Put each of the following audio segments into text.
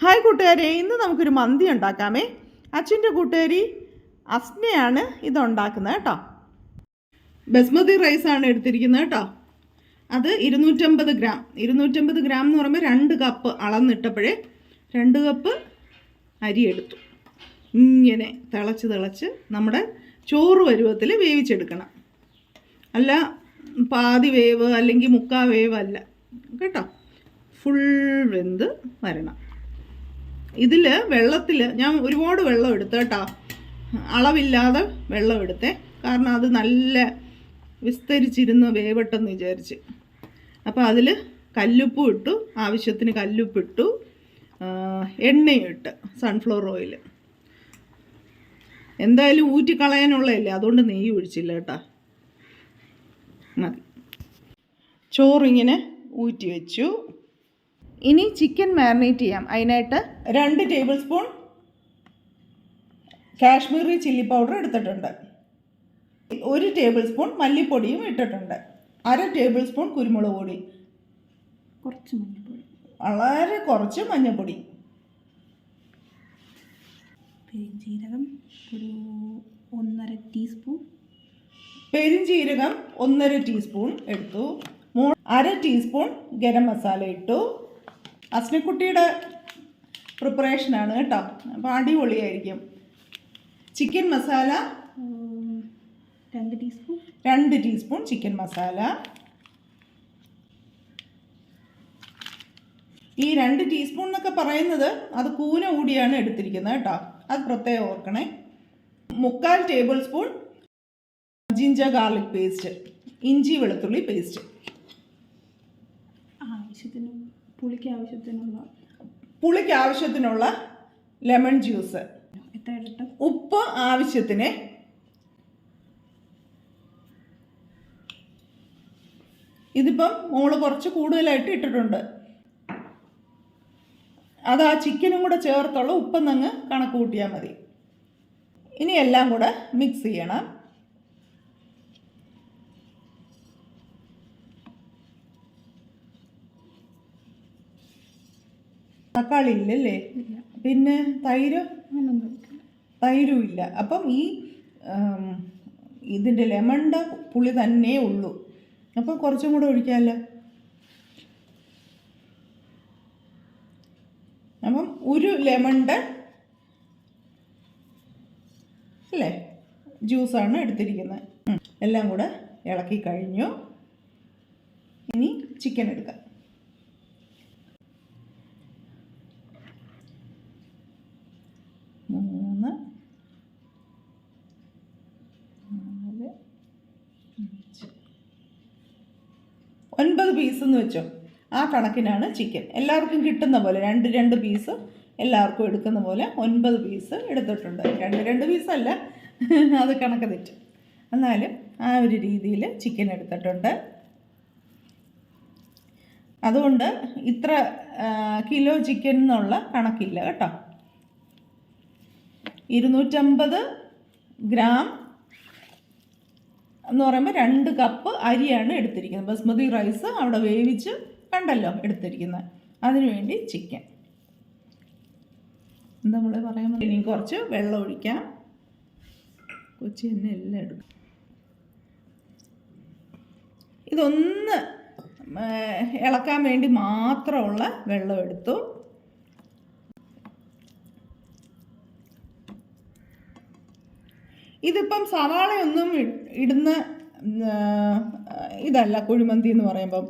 Hi കൂട്ടുകാരെ. ഇന്ന് നമുക്കൊരു മന്തി ഉണ്ടാക്കാമേ. അച്ഛന്റെ കൂട്ടുകാരി അസ്നയാണ് ഇതുണ്ടാക്കുന്നത് കേട്ടോ. ബസ്മതി റൈസാണ് എടുത്തിരിക്കുന്നത് കേട്ടോ. അത് ഇരുന്നൂറ്റമ്പത് ഗ്രാം. ഇരുന്നൂറ്റമ്പത് ഗ്രാം എന്ന് പറയുമ്പോൾ രണ്ട് കപ്പ് അളന്നിട്ടപ്പോഴേ രണ്ട് കപ്പ് അരി എടുത്തു. ഇങ്ങനെ തിളച്ച് തിളച്ച് നമ്മുടെ ചോറ് പരുവത്തിൽ വേവിച്ചെടുക്കണം. അല്ല പാതി വേവ് അല്ലെങ്കിൽ മുക്കാ വേവ് അല്ല. കേട്ടോ. ഫുൾ വെന്ത് വരണം. ഇതിൽ വെള്ളത്തിൽ ഞാൻ ഒരുപാട് വെള്ളം എടുത്തു അളവില്ലാതെ വെള്ളം എടുത്തേ. കാരണം അത് നല്ല വിസ്തരിച്ചിരുന്ന് വേവട്ടെന്ന് വിചാരിച്ച്. അപ്പോൾ അതിൽ കല്ലുപ്പും ഇട്ടു ആവശ്യത്തിന് കല്ലുപ്പിട്ടു എണ്ണയും ഇട്ട് സൺഫ്ലവർ ഓയിൽ എന്തായാലും ഊറ്റിക്കളയാനുള്ളതല്ലേ അതുകൊണ്ട് നെയ്യ് ഒഴിച്ചില്ല കേട്ടോ. മതി. ചോറിങ്ങനെ ഊറ്റി വെച്ചു. ഇനി ചിക്കൻ മാരിനേറ്റ് ചെയ്യാം. അതിനായിട്ട് രണ്ട് tablespoon Kashmiri chilli powder എടുത്തിട്ടുണ്ട്. ഒരു ടേബിൾ സ്പൂൺ മല്ലിപ്പൊടിയും ഇട്ടിട്ടുണ്ട്. അര ടേബിൾ സ്പൂൺ കുരുമുളക് പൊടി. കുറച്ച് മഞ്ഞൾപ്പൊടി വളരെ കുറച്ച് മഞ്ഞൾപ്പൊടി. പെരുംജീരകം ഒരു ഒന്നര ടീസ്പൂൺ. പെരിഞ്ജീരകം ഒന്നര ടീസ്പൂൺ എടുത്തു. അര ടീസ്പൂൺ ഗരം മസാല ഇട്ടു. അസ്നക്കുട്ടിയുടെ പ്രിപ്പറേഷനാണ് കേട്ടോ. അപ്പോൾ അടിപൊളിയായിരിക്കും. ചിക്കൻ മസാല രണ്ട് ടീസ്പൂൺ രണ്ട് ടീസ്പൂൺ ചിക്കൻ മസാല ഈ രണ്ട് ടീസ്പൂൺ എന്നൊക്കെ പറയുന്നത് അത് കൂന കൂടിയാണ് എടുത്തിരിക്കുന്നത് കേട്ടോ. അത് പ്രത്യേകം ഓർക്കണേ. മുക്കാൽ tablespoon ginger garlic paste ഇഞ്ചി വെളുത്തുള്ളി പേസ്റ്റ് ആവശ്യത്തിന് പുളിക്ക് ആവശ്യത്തിനുള്ള പുളിക്ക് ആവശ്യത്തിനുള്ള ലെമൺ ജ്യൂസ്. എത്ര ഉപ്പ് ആവശ്യത്തിന് ഇതിപ്പം മോൾ കുറച്ച് കൂടുതലായിട്ട് ഇട്ടിട്ടുണ്ട്. അത് ആ ചിക്കനും കൂടെ ചേർത്തുള്ള ഉപ്പെന്നങ്ങ് കണക്ക് കൂട്ടിയാൽ മതി. ഇനി എല്ലാം കൂടെ മിക്സ് ചെയ്യണം. തക്കാളി ഇല്ലല്ലേ ഇല്ല. പിന്നെ തൈര്? തൈരും ഇല്ല. അപ്പം ഈ ഇതിന്റെ ലെമണിന്റെ പുളി തന്നെ ഉള്ളൂ. അപ്പം കുറച്ചും കൂടെ ഒഴിക്കാമല്ലോ അപ്പം ഒരു ലെമണിന്റെ അല്ലേ ജ്യൂസാണ് എടുത്തിരിക്കുന്നത്. എല്ലാം കൂടെ ഇളക്കി കഴിഞ്ഞു. ഇനി ചിക്കൻ എടുക്കാം. പീസ് എന്ന് വെച്ചോ. ആ കണക്കിനാണ് ചിക്കൻ എല്ലാവർക്കും കിട്ടുന്ന പോലെ രണ്ട് രണ്ട് പീസ് എല്ലാവർക്കും എടുക്കുന്ന പോലെ ഒൻപത് പീസ് എടുത്തിട്ടുണ്ട്. രണ്ട് രണ്ട് പീസല്ല അത് കണക്ക് തെറ്റും. എന്നാലും ആ ഒരു രീതിയിൽ ചിക്കൻ എടുത്തിട്ടുണ്ട്. അതുകൊണ്ട് ഇത്ര കിലോ ചിക്കൻ എന്നുള്ള കണക്കില്ല കേട്ടോ. ഇരുന്നൂറ്റമ്പത് ഗ്രാം എന്ന് പറയുമ്പോൾ രണ്ട് കപ്പ് അരിയാണ് എടുത്തിരിക്കുന്നത്. ബസ്മതി റൈസ് അവിടെ വേവിച്ച് കണ്ടല്ലോ എടുത്തിരിക്കുന്നത്. അതിനുവേണ്ടി ചിക്കൻ എന്താ നമ്മൾ പറയാൻ ഇനി കുറച്ച് വെള്ളം ഒഴിക്കാം. കൊച്ചി തന്നെ എല്ലാം എടുക്കും. ഇതൊന്ന് ഇളക്കാൻ വേണ്ടി മാത്രമുള്ള വെള്ളം എടുത്തു. ഇതിപ്പം സവാളയൊന്നും ഇടുന്ന ഇതല്ല കുഴിമന്തി എന്ന് പറയുമ്പം.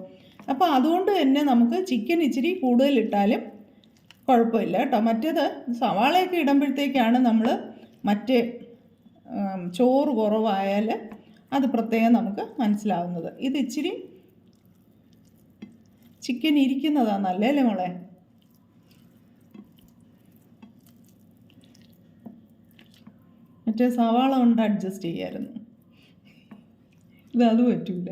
അപ്പോൾ അതുകൊണ്ട് തന്നെ നമുക്ക് ചിക്കൻ ഇച്ചിരി കൂടുതലിട്ടാലും കുഴപ്പമില്ല കേട്ടോ. മറ്റേത് സവാളയൊക്കെ ഇടുമ്പോഴത്തേക്കാണ് നമ്മൾ മറ്റേ ചോറ് കുറവായാൽ അത് പ്രത്യേകം നമുക്ക് മനസ്സിലാവുന്നത്. ഇത് ഇച്ചിരി ചിക്കൻ ഇരിക്കുന്നതാണ് നല്ലല്ലേ മോളെ? മറ്റേ സവാള കൊണ്ട് അഡ്ജസ്റ്റ് ചെയ്യായിരുന്നു. ഇത് അത് പറ്റൂല.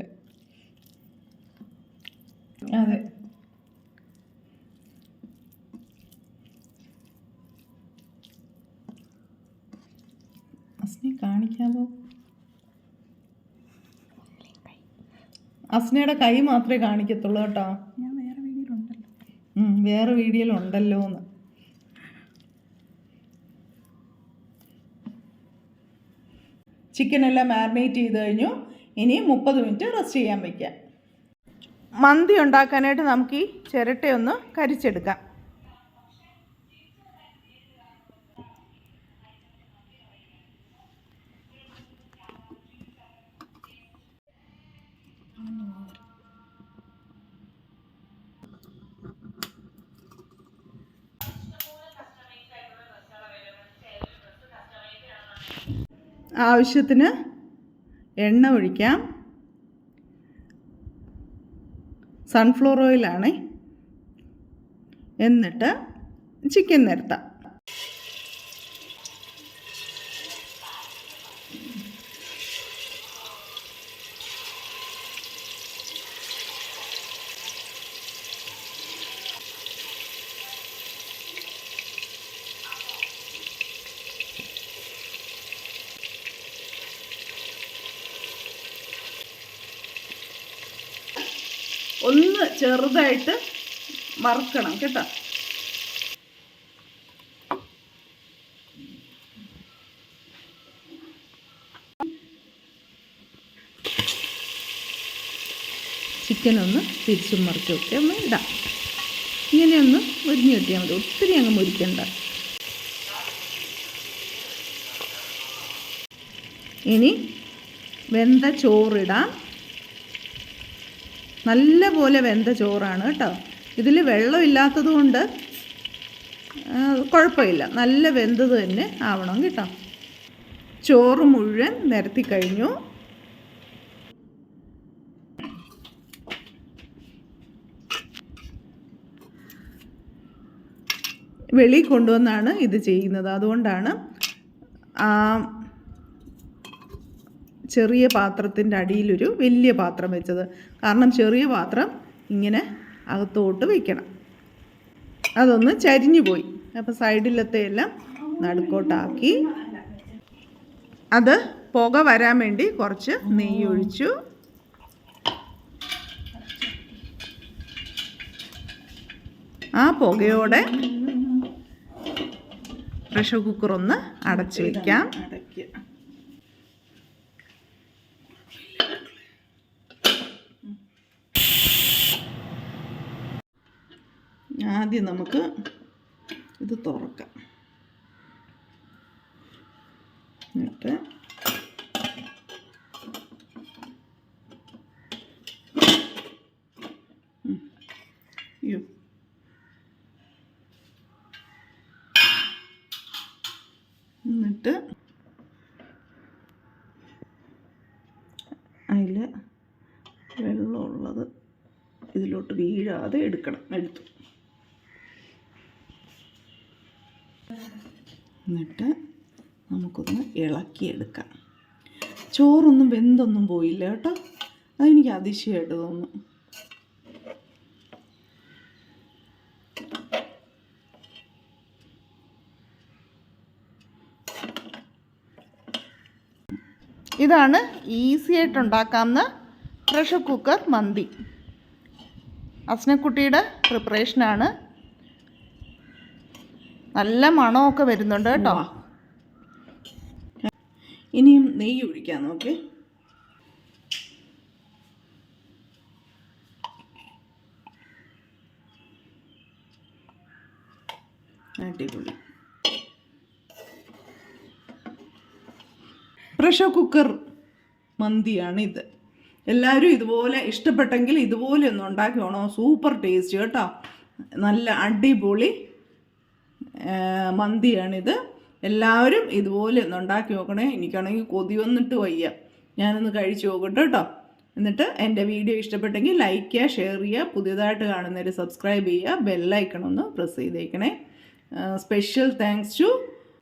അതെ. അസ്നെ കാണിക്കാമോ അസ്നയുടെ കൈ മാത്രമേ കാണിക്കത്തുള്ളൂ കേട്ടോ. വേറെ വീഡിയോയിലുണ്ടല്ലോ. എന്ന് ചിക്കൻ എല്ലാം മാരിനേറ്റ് ചെയ്ത് കഴിഞ്ഞു. ഇനി മുപ്പത് മിനിറ്റ് റെസ്റ്റ് ചെയ്യാൻ വയ്ക്കാം മന്തി ഉണ്ടാക്കാനായിട്ട് നമുക്ക് ഈ ചിരട്ടയൊന്ന് കരിച്ചെടുക്കാം. ആവശ്യത്തിന് എണ്ണ ഒഴിക്കാം. സൺഫ്ലവർ ഓയിലാണ് എന്നിട്ട് ചിക്കൻ നിരത്താം. ഒന്ന് ചെറുതായിട്ട് മറക്കണം കേട്ടോ. ചിക്കൻ ഒന്ന് തിരിച്ചും മറിച്ചും ഒക്കെ ഒന്ന് ഇടാം. ഇങ്ങനെയൊന്ന് മുരിഞ്ഞ് കിട്ടിയാൽ മതി. ഒത്തിരി അങ്ങ് മുരിക്കണ്ട. ഇനി വെന്ത ചോറിടാം. നല്ല പോലെ വെന്ത ചോറാണ് കേട്ടോ. ഇതിൽ വെള്ളമില്ലാത്തത് കൊണ്ട് കുഴപ്പമില്ല. നല്ല വെന്തത് തന്നെ ആവണം കേട്ടോ. ചോറ് മുഴുവൻ നിരത്തി കഴിഞ്ഞു. വെളി കൊണ്ടുവന്നാണ് ഇത് ചെയ്യുന്നത്. അതുകൊണ്ടാണ് ആ ചെറിയ പാത്രത്തിന്റെ അടിയിലൊരു വലിയ പാത്രം വെച്ചത്. കാരണം ചെറിയ പാത്രം ഇങ്ങനെ അകത്തോട്ട് വയ്ക്കണം അതൊന്ന് ചരിഞ്ഞു പോയി. അപ്പോൾ സൈഡിലത്തെ എല്ലാം നടുക്കോട്ടാക്കി. അത് പുക വരാൻ വേണ്ടി കുറച്ച് നെയ്യ് ഒഴിച്ചു. ആ പുകയോടെ പ്രഷർ കുക്കർ ഒന്ന് അടച്ചു വയ്ക്കാം ആദ്യം നമുക്ക് ഇത് തുറക്കാം. എന്നിട്ട് എന്നിട്ട് അതിൽ വെള്ളമുള്ളത് ഇതിലോട്ട് വീഴാതെ എടുക്കണം. എടുത്തു. എന്നിട്ട് നമുക്കൊന്ന് ഇളക്കിയെടുക്കാം. ചോറൊന്നും വെന്തൊന്നും പോയില്ല കേട്ടോ. അതെനിക്ക് അതിശയമായിട്ട് തോന്നുന്നു. ഇതാണ് ഈസി ആയിട്ട് ഉണ്ടാക്കാവുന്ന പ്രഷർ കുക്കർ മന്തി. അസ്നക്കുട്ടിയുടെ പ്രിപ്പറേഷനാണ് നല്ല മണമൊക്കെ വരുന്നുണ്ട് കേട്ടോ. ഇനിയും നെയ്യ് ഒഴിക്കാം നോക്കി. അടിപൊളി. പ്രഷർ കുക്കർ മന്തിയാണ് ഇത് എല്ലാവരും ഇതുപോലെ ഇഷ്ടപ്പെട്ടെങ്കിൽ ഇതുപോലെ ഒന്ന് ഉണ്ടാക്കി സൂപ്പർ ടേസ്റ്റ് കേട്ടോ. നല്ല അടിപൊളി മന്തിയാണിത്. എല്ലാവരും ഇതുപോലെ ഒന്ന് ഉണ്ടാക്കി നോക്കണേ. എനിക്കാണെങ്കിൽ കൊതി വന്നിട്ട് വയ്യ. ഞാനൊന്ന് കഴിച്ചു നോക്കട്ടെ കേട്ടോ. എന്നിട്ട് എന്റെ വീഡിയോ ഇഷ്ടപ്പെട്ടെങ്കിൽ ലൈക്ക് ചെയ്യുക ഷെയർ ചെയ്യുക പുതിയതായിട്ട് കാണുന്നവർ സബ്സ്ക്രൈബ് ചെയ്യുക ബെല്ലൈക്കൺ ഒന്ന് പ്രസ് ചെയ്തേക്കണേ. Special thanks to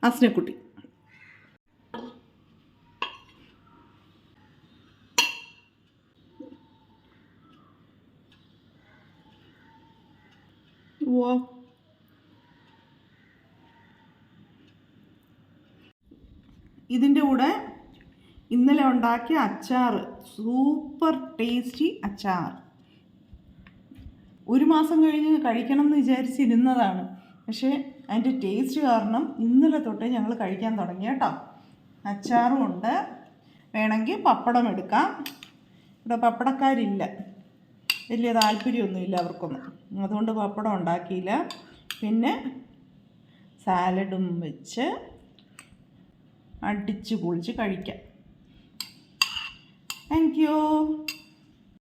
Asnakutty. വാ. ഇതിന്റെ കൂടെ ഇന്നലെ ഉണ്ടാക്കിയ അച്ചാർ സൂപ്പർ ടേസ്റ്റി അച്ചാർ ഒരു മാസം കഴിഞ്ഞ് കഴിക്കണം എന്ന് വിചാരിച്ചിരുന്നതാണ്. പക്ഷേ അതിന്റെ ടേസ്റ്റ് കാരണം ഇന്നലെ തൊട്ടേ ഞങ്ങൾ കഴിക്കാൻ തുടങ്ങി കേട്ടോ. അച്ചാറും ഉണ്ട്. വേണമെങ്കിൽ പപ്പടം എടുക്കാം. ഇവിടെ പപ്പടക്കാരില്ല. വലിയ താല്പര്യമൊന്നുമില്ല അവർക്കൊന്നും. അതുകൊണ്ട് പപ്പടം ഉണ്ടാക്കിയില്ല. പിന്നെ സാലഡും വെച്ച് അടിച്ച് പൊളിച്ച് കഴിക്കാം. Thank you